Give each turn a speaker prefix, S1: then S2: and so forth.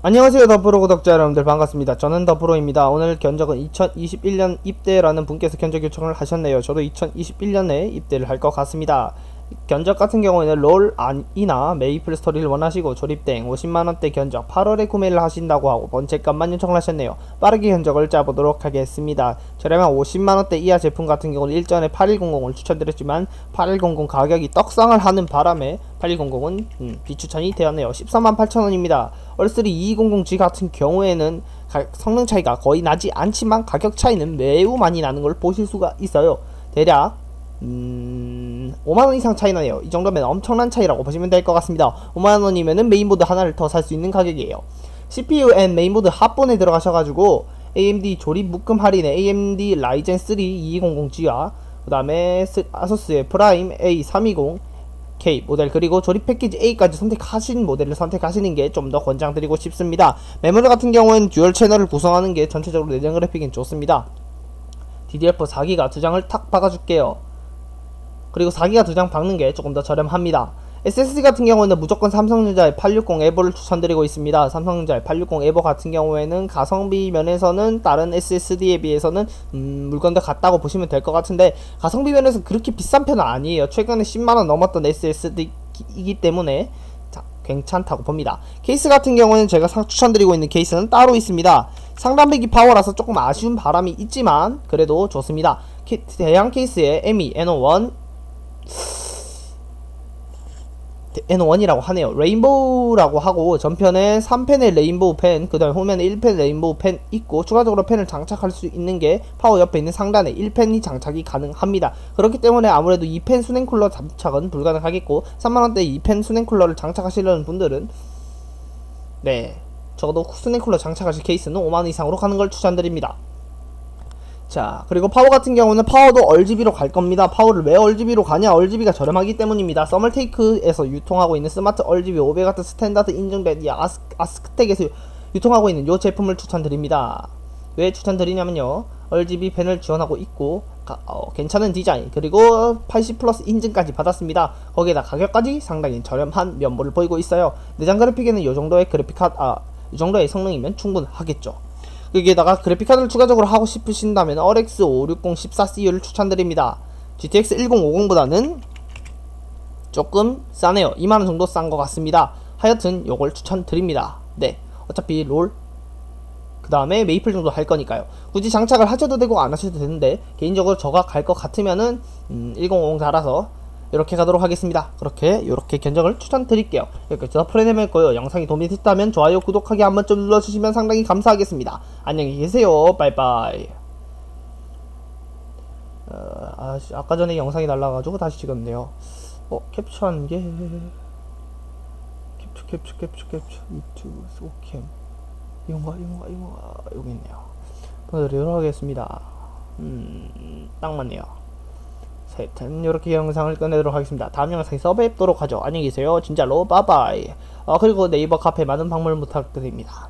S1: 안녕하세요 더프로 구독자 여러분들. 반갑습니다. 저는 더프로입니다. 오늘 견적은 2021년 입대라는 분께서 견적 요청을 하셨네요. 저도 2021년에 입대를 할 것 같습니다 견적 같은 경우에는 롤 안이나 메이플 스토리를 원하시고 조립땡 50만원대 견적 8월에 구매를 하신다고 하고 번째값만 요청을 하셨네요. 빠르게 견적을 짜보도록 하겠습니다. 저렴한 50만원대 이하 제품 같은 경우는 일전에 8100을 추천드렸지만 8100 가격이 떡상을 하는 바람에 8100은 음, 비추천이 되었네요. 13만 8천원입니다. 얼3 2200G 같은 경우에는 가- 성능 차이가 거의 나지 않지만 가격 차이는 매우 많이 나는 걸 보실 수가 있어요. 대략 음, 5만원 이상 차이 나네요. 이 정도면 엄청난 차이라고 보시면 될 것 같습니다. 5만원이면은 메인보드 하나를 더 살 수 있는 가격이에요. CPU 앤 메인보드 합본에 들어가셔가지고 AMD 조립 묶음 할인에 AMD 라이젠 3 2200G와 그 다음에 아소스의 프라임 A320K 모델 그리고 조립 패키지 A까지 선택하신 모델을 선택하시는 게 좀 더 권장드리고 싶습니다. 메모리 같은 경우에는 듀얼 채널을 구성하는 게 전체적으로 내장 그래픽은 좋습니다. DDR4 4기가 두 장을 탁 박아줄게요. 그리고 4기가 두 장 박는 게 조금 더 저렴합니다. SSD 같은 경우는 무조건 삼성전자의 860 에버를 추천드리고 있습니다. 삼성전자의 860 에버 같은 경우에는 가성비 면에서는 다른 SSD에 비해서는 음, 물건도 같다고 보시면 될 것 같은데 가성비 면에서 그렇게 비싼 편은 아니에요. 최근에 10만원 넘었던 SSD이기 때문에 자, 괜찮다고 봅니다. 케이스 같은 경우는 제가 상- 추천드리고 있는 케이스는 따로 있습니다. 상단배기 파워라서 조금 아쉬운 바람이 있지만 그래도 좋습니다. 케- 대형 케이스에 E ME N01 N1이라고 하네요. 레인보우라고 하고 전편에 3펜의 레인보우 펜, 그 다음에 후면에 1펜 레인보우 펜 있고 추가적으로 펜을 장착할 수 있는 게 파워 옆에 있는 상단에 1펜이 장착이 가능합니다. 그렇기 때문에 아무래도 2펜 수냉 쿨러 장착은 불가능하겠고 3만원대 2펜 수냉 쿨러를 장착하시려는 분들은 네 적어도 수냉 쿨러 장착하실 케이스는 5만원 이상으로 가는 걸 추천드립니다. 자 그리고 파워 같은 경우는 파워도 RGB로 갈 겁니다. 파워를 왜 RGB로 가냐? RGB가 저렴하기 때문입니다. 서멀테이크에서 유통하고 있는 스마트 RGB 500W 스탠다드 인증된 이 아스, 아스크텍에서 유통하고 있는 이 제품을 추천드립니다. 왜 추천드리냐면요. RGB 펜을 지원하고 있고 가- 어, 괜찮은 디자인 그리고 80 플러스 인증까지 받았습니다. 거기에다 가격까지 상당히 저렴한 면모를 보이고 있어요. 내장 그래픽에는 이 정도의 그래픽 카드 아 이 정도의 성능이면 충분하겠죠 여기에다가 그래픽카드를 추가적으로 하고 싶으신다면 RX 560 14CU를 추천드립니다. GTX 1050보다는 조금 싸네요. 2만원 정도 싼 것 같습니다. 하여튼 요걸 추천드립니다. 네. 어차피 롤, 그 다음에 메이플 정도 할 거니까요. 굳이 장착을 하셔도 되고 안 하셔도 되는데, 개인적으로 저가 갈 것 같으면은, 음, 1050 달아서 이렇게 가도록 하겠습니다. 그렇게 이렇게 견적을 추천드릴게요. 여기까지 거요. 영상이 도움이 됐다면 좋아요, 구독하기 한 번쯤 눌러주시면 상당히 감사하겠습니다. 안녕히 계세요. 빠이빠이. 어, 아, 씨, 아까 전에 영상이 날라가지고 다시 찍었네요. 어, 캡처한 게 캡처, 캡처, 캡처, 캡처, 유튜브, 소캠 이건가, 이건가, 이건가 여기 있네요. 보여드리도록 하겠습니다. 음, 딱 맞네요. 하여튼 이렇게 영상을 끝내도록 하겠습니다. 다음 영상에서 뵙도록 하죠. 안녕히 계세요. 진짜로 빠바이. 어, 그리고 네이버 카페 많은 방문 부탁드립니다.